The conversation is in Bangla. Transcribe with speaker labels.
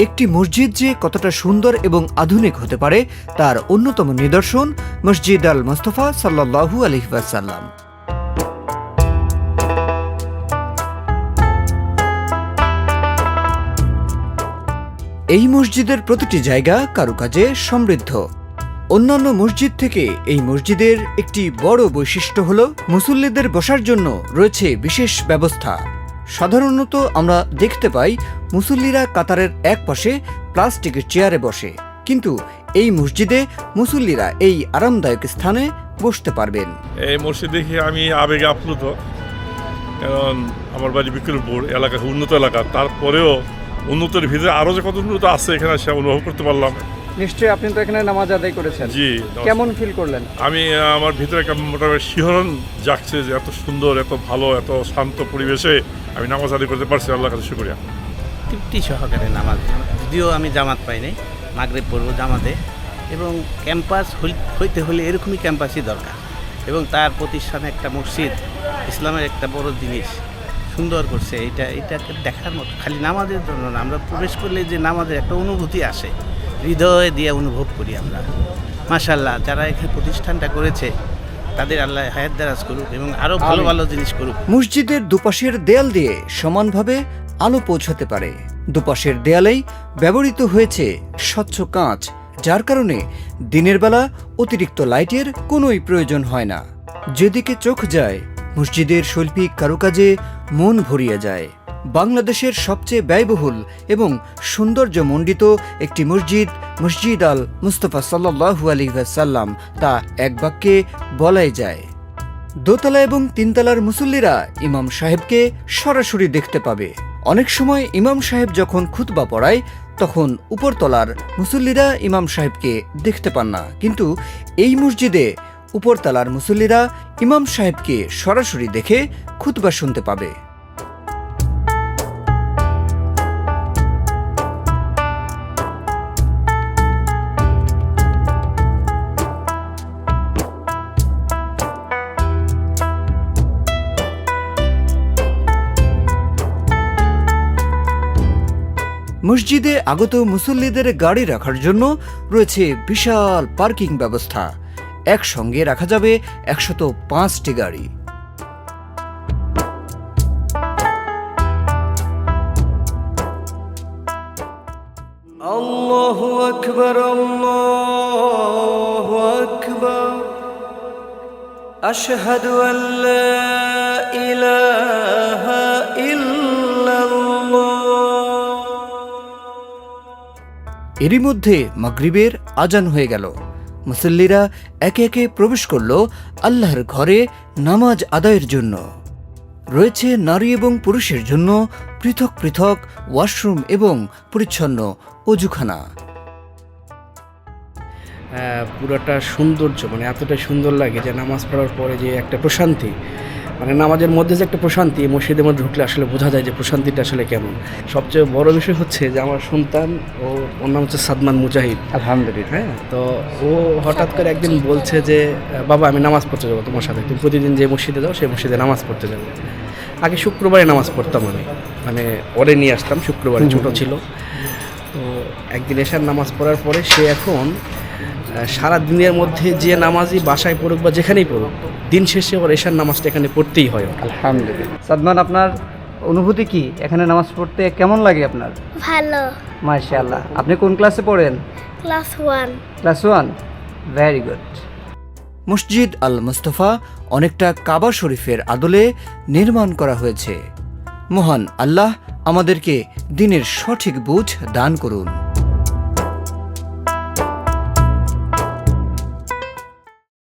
Speaker 1: একটি মসজিদ যে কতটা সুন্দর এবং আধুনিক হতে পারে, তার অন্যতম নিদর্শন মসজিদ আল মোস্তফা সাল্লাহু আলহিবাসাল্লাম এই মসজিদের প্রতিটি জায়গা কারুকাজে সমৃদ্ধ। অন্যান্য মসজিদ থেকে এই মসজিদের একটি বড় বৈশিষ্ট্য হল, মুসল্লিদের বসার জন্য রয়েছে বিশেষ ব্যবস্থা। সাধারণত আমরা দেখতে পাই, মুসল্লিরা কাতারের এক পাশে প্লাস্টিকের চেয়ারে বসে। কিন্তু এই মসজিদে মুসল্লিরা এই আরামদায়ক স্থানে বসতে পারবেন।
Speaker 2: এই মসজিদ দেখে আমি আবেগে আপ্লুত, কারণ আমার বাড়ি বিক্রমপুর, এলাকা উন্নত এলাকা। তারপরেও উন্নতের ভিতরে আরও যে কত উন্নত আছে এখানে সে অনুভব করতে পারলাম।
Speaker 3: নিশ্চয়ই আপনি তো এখানে নামাজ আদায় করেছেন।
Speaker 2: জি
Speaker 3: কেমন ফিল করলেন?
Speaker 2: আমি আমার ভিতরে একটা মোটামুটি শিহরণ জাগছে যে এত সুন্দর এত ভালো এত শান্ত পরিবেশে আমি নামাজ আদায় করতে পারছি। আল্লাহ কাছে শুক্রিয়া।
Speaker 4: তৃপ্তি সহকারে নামাজ। যদিও আমি জামাত পাই নাই মাগরেব পড়ব জামাতে। এবং ক্যাম্পাস হই- হইতে হলে এরকমই ক্যাম্পাসই দরকার। এবং তার প্রতিষ্ঠানে একটা মসজিদ ইসলামের একটা বড় জিনিস। সুন্দর করছে এটা এটাকে দেখার মতো খালি নামাজের জন্য না আমরা প্রবেশ করলে যে নামাজের একটা অনুভূতি আসে হৃদয় দিয়ে অনুভব করি আমরা। মাশাল্লাহ যারা এখানে প্রতিষ্ঠানটা করেছে তাদের আল্লাহ হায়াত দারাজ করুক এবং আরও ভালো ভালো জিনিস করুক।
Speaker 1: মসজিদের দুপাশের দেয়াল দিয়ে সমানভাবে আলো পৌঁছাতে পারে। দুপাশের দেয়ালেই ব্যবহৃত হয়েছে স্বচ্ছ কাঁচ যার কারণে দিনের বেলা অতিরিক্ত লাইটের কোনোই প্রয়োজন হয় না। যেদিকে চোখ যায় মসজিদের শৈল্পিক কারুকাজে মন ভরিয়ে যায়। বাংলাদেশের সবচেয়ে ব্যয়বহুল এবং সৌন্দর্যমণ্ডিত একটি মসজিদ মসজিদ আল মুস্তফা সাল্লাহু আলী সাল্লাম তা এক বাক্যে বলাই যায়। দোতলা এবং তিনতলার মুসল্লিরা ইমাম সাহেবকে সরাসরি দেখতে পাবে। অনেক সময় ইমাম সাহেব যখন খুতবা পড়ায়, তখন উপরতলার মুসল্লিরা ইমাম সাহেবকে দেখতে পান না। কিন্তু এই মসজিদে উপরতলার মুসল্লিরা ইমাম সাহেবকে সরাসরি দেখে খুতবা শুনতে পাবে। মসজিদে আগত মুসল্লিদের গাড়ি রাখার জন্য রয়েছে বিশাল পার্কিং ব্যবস্থা। একসঙ্গে রাখা যাবে একশত পাঁচটি গাড়ি
Speaker 5: الله أكبر الله أكبر أشهد أن لا إله إلا الله
Speaker 1: এরই মধ্যে মাগরিবের আজান হয়ে গেল মুসল্লিরা একে একে প্রবেশ করল আল্লাহর ঘরে নামাজ আদায়ের জন্য। রয়েছে নারী এবং পুরুষের জন্য পৃথক পৃথক ওয়াশরুম এবং পরিচ্ছন্ন অজুখানা।
Speaker 6: আহ, পুরোটা সৌন্দর্য মানে এতটা সুন্দর লাগে যে নামাজ পড়ার পরে যে একটা প্রশান্তি। মানে নামাজের মধ্যে যে একটা প্রশান্তি মসজিদের মধ্যে ঢুকলে আসলে বোঝা যায় যে প্রশান্তিটা আসলে কেমন। সবচেয়ে বড় বিষয় হচ্ছে যে আমার সন্তান ও ওর নাম হচ্ছে সাদমান মুজাহিদ।
Speaker 3: আলহামদুলিল্লাহ।
Speaker 6: হ্যাঁ তো ও হঠাৎ করে একদিন বলছে যে বাবা আমি নামাজ পড়তে যাব তোমার সাথে। তুমি প্রতিদিন যে মসজিদে যাও সেই মসজিদে নামাজ পড়তে যাব। আগে শুক্রবারে নামাজ পড়তাম আমি। মানে ওরে নিয়ে আসতাম শুক্রবারে ছোটো ছিল। তো একদিন এসার নামাজ পড়ার পরে সে এখন সারা দিনের মধ্যে যে নামাজই বাসায় পড়ুক বা যেখানেই পড়ুক দিন শেষে ওর এশার নামাজটা এখানে পড়তেই হয়।
Speaker 3: আলহামদুলিল্লাহ। সাদমান আপনার অনুভূতি কি? এখানে নামাজ পড়তে কেমন লাগে আপনার?
Speaker 7: ভালো।
Speaker 3: মাশাআল্লাহ। আপনি কোন ক্লাসে পড়েন?
Speaker 7: Class one.
Speaker 3: Class one? Very good
Speaker 1: Masjid Al Mustafa অনেকটা কাবা শরীফের আদলে নির্মাণ করা হয়েছে। মহান আল্লাহ আমাদেরকে দিনের সঠিক বুঝ দান করুন।